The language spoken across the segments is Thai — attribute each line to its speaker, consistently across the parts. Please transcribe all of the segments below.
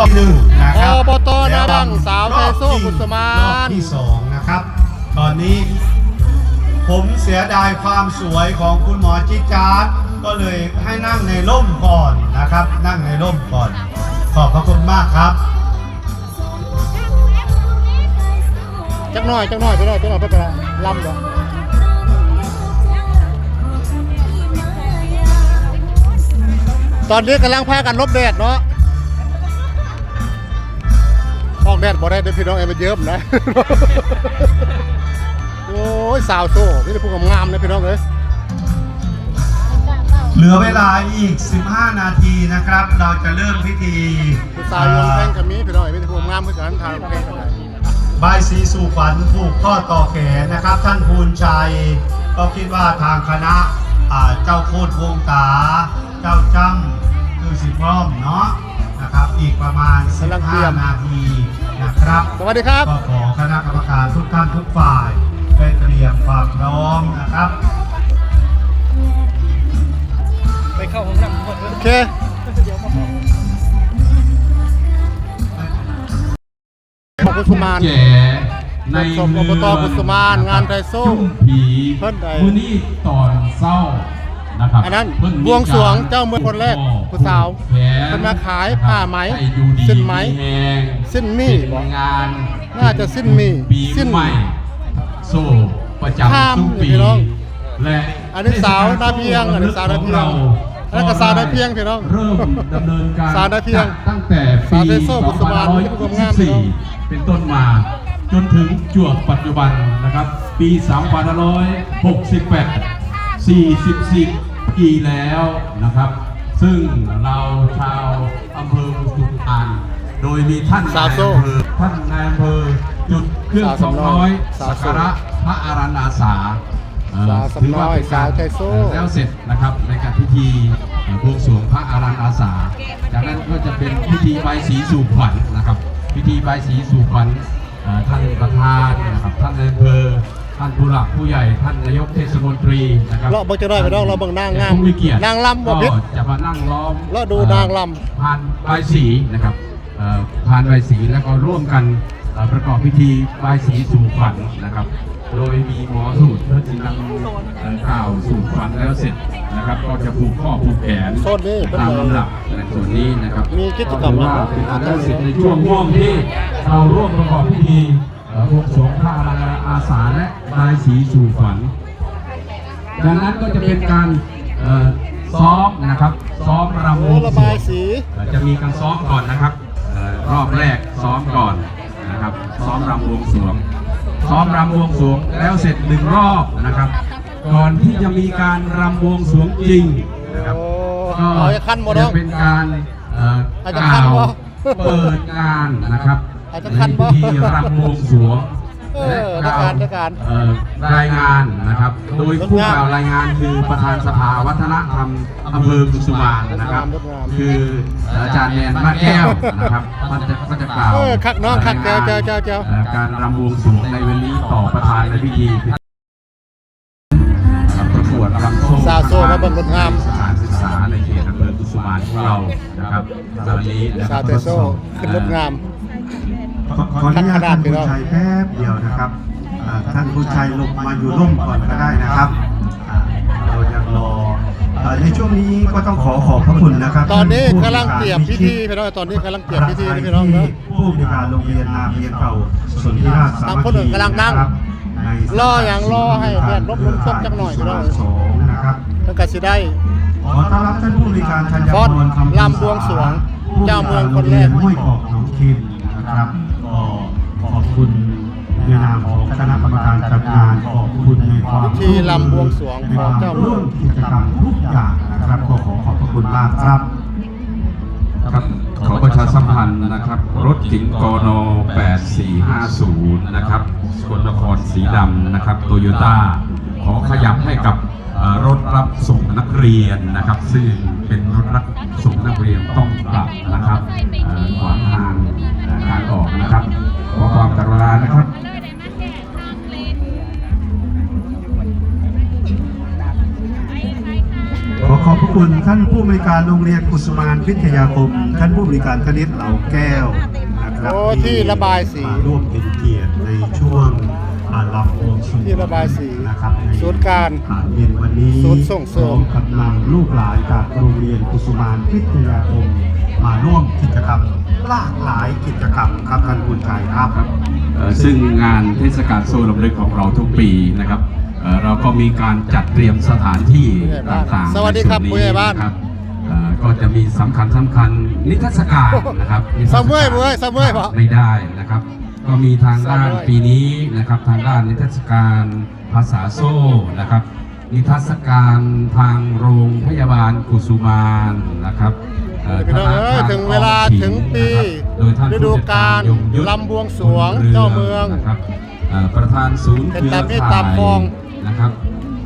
Speaker 1: รอบหนึ่งนะครับ
Speaker 2: อบตนาดังสาวไทยโซ่กุศมาร
Speaker 1: รอบที่สองนะครับ ตอนนี้ ผมเสียดายความสวยของคุณหมอจิจาร์ดก็เลยให้นั่งในร่มก่อนนะครับ นั่งในร่มก่อน ขอบพระคุณมากครับ
Speaker 2: จักหน่อยจักหน่อยไปหน่อยจักหน่อยไปไปละลำเหรอตอนนี้กำลังพากันลบแดดเนาะ ออกแดดบ่ได้เด้อพี่น้องเอ็มนเยิ้มนะ โอ้ยสาวโซ่นี่เป็นผู้งามๆนะพี่น้องเอ้ย
Speaker 1: เหลือเวลาอีก 15 นาทีนะครับ เราจะเริ่มพิธี
Speaker 2: ผู้สาวโยนแป้งกับมีพี่น้องเอ้ยเป็นผู้งามเพื่อกันทางแป้งกันได้
Speaker 1: บายสีสู่ขวัญผูกข้อต่อแขนนะครับ ท่านภูนชัย ก็คิดว่าทางคณะอ่าเจ้าโคตรวงตา เจ้าจ้ำคือสิพร้อมเนาะนะครับ อีกประมาณ
Speaker 2: กำลังเตรียม
Speaker 1: 15 นาที นะครับ
Speaker 2: สวัสดีครับ
Speaker 1: ก็ขอคณะกรรมการทุกท่านทุกฝ่ายได้เตรียมความพร้อมนะครับ
Speaker 3: ไปเข้าห้องน้ำก่อน
Speaker 2: โอเคขอบคุณสุมาน
Speaker 4: แก่ใน
Speaker 2: ชมอบตกุสุมานงานไทยโซ่
Speaker 4: จุ้มผี
Speaker 2: เพิ่นใด
Speaker 4: มื้อนี้ตอนเศร้า นะครับ
Speaker 2: อันนั้น
Speaker 4: เพิ่มี
Speaker 2: บวงสรวงเจ้าเมืองคนแรกผู้สาว
Speaker 4: แผ
Speaker 2: เพิ่นมาขายผ้าไหม
Speaker 4: ให้อยู่ดี
Speaker 2: สิ้นไหม
Speaker 4: แหง
Speaker 2: สิ้นมี่
Speaker 4: เป็
Speaker 2: บ่
Speaker 4: นงาน
Speaker 2: น่าจะสิ้นมี่
Speaker 4: ปี
Speaker 2: สิ้น
Speaker 4: ใหม่โซ่ประ
Speaker 2: ข้าม
Speaker 4: จำทุกปี
Speaker 2: พี่น้อง
Speaker 4: และ
Speaker 2: อันนี้สาวนาเพียงอันนี้สาวนาเพียงอันนั้นก็สาวนาเพียงพี่น้อง
Speaker 4: เริ่มดำเนินการ
Speaker 2: สาวนาเพียง
Speaker 4: จัดตั้งแต่
Speaker 2: สา
Speaker 4: ปี
Speaker 2: วไทยโซ่บุษบาลที่ผู้กำงามพี่น้อง
Speaker 4: 2524เป็นต้นมาจนถึงจวบปัจจุบันนะครับ ปี 2568 44 ปีแล้วนะครับ ซึ่งเราชาวอำเภอสุพรรณโดยมีท่าน
Speaker 2: สาวโซ่
Speaker 4: นายอำเภอท่านนายอำเภอจุดเครื่อง
Speaker 2: สาว
Speaker 4: ส
Speaker 2: สำ
Speaker 4: อง
Speaker 2: น้
Speaker 4: ร้
Speaker 2: อ
Speaker 4: อยย
Speaker 2: สาว
Speaker 4: สัก
Speaker 2: โซ่
Speaker 4: การะพระอารันอาสาเอ่อ
Speaker 2: สาวสำน้อย
Speaker 4: ถืว่าเป็นกร
Speaker 2: สาวไทยโซ่
Speaker 4: แล้วเสร็จนะครับในการพิธีเอ่อบวงสรวงพระอารันอาสา จากนั้นก็จะเป็นพิธีใบายสีสู่ขวัญนะครับ พิธีใบายสีสู่ขวัญเอ่อท่านประธานนะครับท่านนายอำเภอ ท่านผู้หลักผู้ใหญ่ท่านนายกเทศมนตรีนะครับ
Speaker 2: เราเบิ่งจะได้ไปน้องเราเบิ่งนางงาม
Speaker 4: ผู้มีเกียรติ
Speaker 2: นางรำบ่ผิด
Speaker 4: ก็จะมานั่งล้อม
Speaker 2: แล้วดูนางรำ
Speaker 4: ผ่านใบายสีนะครับเอ่อผ่านใบายสีแล้วก็ร่วมกันเอ่อประกอบพิธีใบายสีสู่ขวัญนะครับ โดยมีหมอสูตรเพื่อจะนำเอ่อกล่าวสู่ขวัญแล้วเสร็จนะครับ ก็จะผูกข้อผูกแขน
Speaker 2: โซนนี้เป็น
Speaker 4: ตาม
Speaker 2: ไง
Speaker 4: ลำดับในส่วนนี้นะครับ
Speaker 2: มีกิจกรรม
Speaker 4: ถือว่าเป็นอันแล้วเสร็จในช่วงห่วงที่เราร่วมประกอบพิธี เอ่อบวงสรวงพระอาสาและบายสีสู่ขวัญดังนั้นก็จะเป็นการเอ่อซ้อมนะครับ ซ้อมรำว
Speaker 2: โอ้
Speaker 4: ง
Speaker 2: ระ
Speaker 4: สร
Speaker 2: บา
Speaker 4: วยง
Speaker 2: สี
Speaker 4: เอ่อจะมีการซ้อมก่อนนะครับเอ่อรอบแรกซ้อมก่อนนะครับ ซ้อมรำวงสรวง ซ้อมรำวงสรวงแล้วเสร็จหนึ่งรอบนะครับ ก่อนที่จะมีการรำวงสรวงจริงนะครับ
Speaker 2: โอ้
Speaker 4: ก็
Speaker 2: เอาจะขั้นบ่น้
Speaker 4: จะ
Speaker 2: อง
Speaker 4: เป็นการเอ่อ
Speaker 2: อาจ
Speaker 4: ก
Speaker 2: จะ
Speaker 4: ล่า
Speaker 2: ขั้น
Speaker 4: ว
Speaker 2: บ่
Speaker 4: เปิดงานนะครับ
Speaker 2: อาจจะ
Speaker 4: ใน
Speaker 2: ขั้นบ่
Speaker 4: พิธีรำวงสรวง
Speaker 2: เออ
Speaker 4: และกล่าว
Speaker 2: ได้การ
Speaker 4: เอ่อรายงานนะครับ โดยผู้กล่าวรายงานคือประธานสภาวัฒนธรรมอำเภอกุสุมานนะครับ คืออาจารย์แนนบ้านแก้วนะครับท่านจะก็จะกล่าว
Speaker 2: เออคักน้องคักเจ้าเจ้าเจ้าเจ้า
Speaker 4: อ่อการรำวงสรวงในวันนี้ต่อประธานในพิธีประกวดรำโซ่
Speaker 2: สาวโซ่มาเบิ่งคนงาม
Speaker 4: สถานศึกษาในเขตอำเภอกุสุมานของเรานะครับในวันนี้นะค
Speaker 2: สา
Speaker 4: รั
Speaker 2: ว
Speaker 4: บ
Speaker 2: เตโซ่ขึ้นรถงาม
Speaker 1: ขออนุญาตท่านผู้ชัยแป๊บเดียวนะครับท่านผู้ชัยลงมาอยู่ร่มก่อนก็ได้นะครับ เรายังรอในช่วงนี้ก็ต้องขอขอบพระคุณนะครับ
Speaker 2: ตอนนี้
Speaker 1: กำ
Speaker 2: ลังเตรียมพิธีพี่น้องตอนนี้กำลังเตรียมพิธีพี่น้องนะ
Speaker 1: ผู้บริการโรงเรียนนาเพียงเก่าส่วนที่ราชสามัค
Speaker 2: ทางคนอื่
Speaker 1: คี
Speaker 2: กำลังนั่ง
Speaker 1: ร
Speaker 2: ออย่างรอให้แดดร่มลมตกจักหน่อยก็ได้
Speaker 1: สองนะครับ
Speaker 2: เพิ่นกสิได้
Speaker 1: ขอต้อนรับท่านผู้บริการธัญ
Speaker 2: ฟ
Speaker 1: พ
Speaker 2: อ
Speaker 1: รำ
Speaker 2: ลำบวงสวง เจ้าเมืองคนแรก
Speaker 1: ห้วยกอกหนองคิมนะครับ ณะกรรมการจัดงานขอบคุณในความ
Speaker 2: พิธีลำบวงสรวงของเจ้าเมื
Speaker 1: ร่
Speaker 2: อ
Speaker 1: ว
Speaker 2: ง
Speaker 1: มกิจกรรมทุกอย่างนะครับก็ขอขอบพระคุณมากครับ
Speaker 4: ครับขอประชาสัมพันธ์นะครับ รถเก๋งกน8450 นะครับสกลนครสีดำนะครับโตโยต้าขอขยับให้กับเอ่อรถรับส่งนักเรียนนะครับ ซึ่งเป็นรถรับส่งนักเรียนต้องปรับนะครับเอ่อขวางทางเอ่อการออกนะครับขอความกรุณานะครับ
Speaker 1: คุณท่านผู้บริการโรงเรียนกุสุมานพิทยาคม ท่านผู้บริการคณิตเหล่าแก้วนะครับ
Speaker 2: โอ้ที่ระบายสี
Speaker 1: มาร่วมเป็นเกียรติในช่วงอ่าลำโพงสุ
Speaker 2: ที่ระบายสี
Speaker 1: นะครับใน
Speaker 2: ศูนย์การ
Speaker 1: อ่เย็นวันนี้
Speaker 2: ศูนย์ส่งเสริม
Speaker 1: พร้อกับนำลูกหลานจากโรงเรียนกุสุมานพิทยาคม มาร่วมกิจกรรมหลากหลายกิจกรรมครับท่านผู้ชายครับ
Speaker 4: ครับ เอ่อซึ่งงานเทศกาลโซ่ลำลึกของเราทุกปีนะครับ เอ่อเราก็มีการจัดเตรียมสถานที่ต่างๆ
Speaker 2: สวัสดีครับ
Speaker 4: ใน
Speaker 2: ผู้ใหญ่บ้านะ
Speaker 4: ครับเอ่อก็จะมีสำคัญสำคัญนิทรรศการนะครับนิทรรศ
Speaker 2: สามเว้ย
Speaker 4: การ
Speaker 2: เว้ยสามเว้ยพอ
Speaker 4: ไม่ได้นะครับ ก็มีทางด้าน
Speaker 2: สามเว้ย
Speaker 4: ปีนี้นะครับทางด้านนิทรรศการภาษาโซ่นะครับ นิทรรศการทางโรงพยาบาลกุสุมานนะครับเอ่อ
Speaker 2: พี่น้องเอ้ย
Speaker 4: ธนคร
Speaker 2: ถึงเวลา
Speaker 4: ออมสิน
Speaker 2: ถึงปี
Speaker 4: นะครับโดยท่าน
Speaker 2: ฤดูกาล
Speaker 4: ผู้จัดยงยุทธ
Speaker 2: ลำบวงสรวง
Speaker 4: บุญรื
Speaker 2: เจ้าเมือง
Speaker 4: นะครับเอ่อประธานศูนย์
Speaker 2: เป็
Speaker 4: เคนรือ
Speaker 2: ตามที่
Speaker 4: ข่า
Speaker 2: ตามคลอง
Speaker 4: ย นะครับ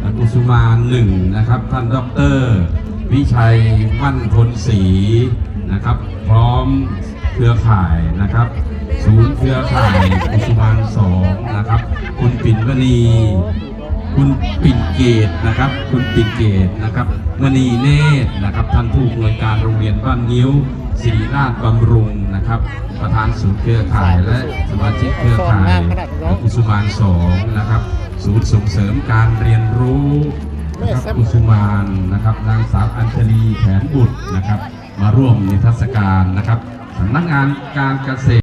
Speaker 4: เอ่อกุสุมาหนึ่งนะครับท่านดร วิชัยมั่นพลศรีนะครับ พร้อมเครือข่ายนะครับ ศูนย์เครือข่ายกุสุมานสองนะครับ คุณปิ่นวณีคุณปิ่นเกตนะครับ คุณปิ่นเกตนะครับมณีเนตรนะครับท่านผู้อำนวยการโรงเรียนบ้านนิ้วศิริราชบำรุงนะครับ ประธานศูนย์เครือข่ายและสมาชิกเครือข่ายกุสุมานสองนะครับ ศูนย์ส่งเสริมการเรียนรู้นะครับอุสุมานนะครับนางสาวอัญชลีแผนบุตรนะครับ มาร่วมในเทรรศการนะครับสำนักงานการเกษตร